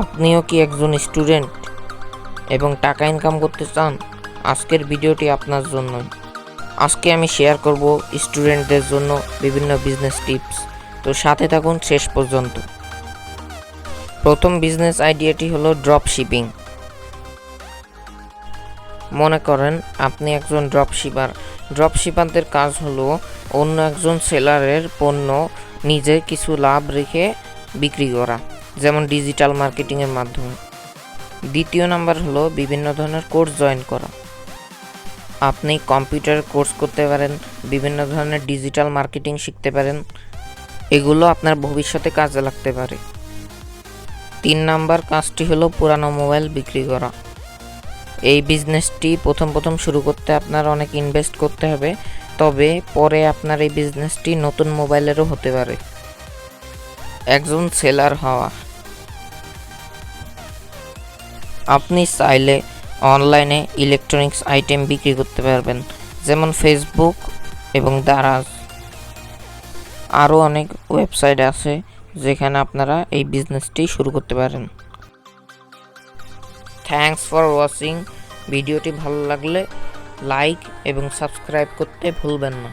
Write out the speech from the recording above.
আপনিও কি একজন স্টুডেন্ট এবং টাকা ইনকাম করতে চান? আজকের ভিডিওটি আপনার জন্য। আজকে আমি শেয়ার করব স্টুডেন্টদের জন্য বিভিন্ন বিজনেস টিপস। তো সাথে থাকুন শেষ পর্যন্ত। প্রথম বিজনেস আইডিয়াটি হলো ড্রপ শিপিং। মনে করেন আপনি একজন ড্রপ শিপার। ড্রপ শিপারদের কাজ হলো অন্য একজন সেলারের পণ্য নিজে কিছু লাভ রেখে বিক্রি করা। যেমন ডিজিটাল মার্কেটিংয়ের মাধ্যমে। দ্বিতীয় নাম্বার হলো বিভিন্ন ধরনের কোর্স জয়েন করা। আপনি কম্পিউটার কোর্স করতে পারেন, বিভিন্ন ধরনের ডিজিটাল মার্কেটিং শিখতে পারেন। এগুলো আপনার ভবিষ্যতে কাজে লাগতে পারে। তিন নাম্বার কাজটি হলো পুরানো মোবাইল বিক্রি করা। এই বিজনেসটি প্রথম প্রথম শুরু করতে আপনার অনেক ইনভেস্ট করতে হবে, তবে পরে আপনার এই বিজনেসটি নতুন মোবাইলেরও হতে পারে। একজন সেলার হওয়া। আপনি চাইলে অনলাইনে ইলেকট্রনিক্স আইটেম বিক্রি করতে পারবেন, যেমন ফেসবুক এবং দারাজ। আরও অনেক ওয়েবসাইট আছে যেখানে আপনারা এই বিজনেসটি শুরু করতে পারেন। থ্যাঙ্কস ফর ওয়াচিং ভিডিওটি ভালো লাগলে লাইক এবং সাবস্ক্রাইব করতে ভুলবেন না।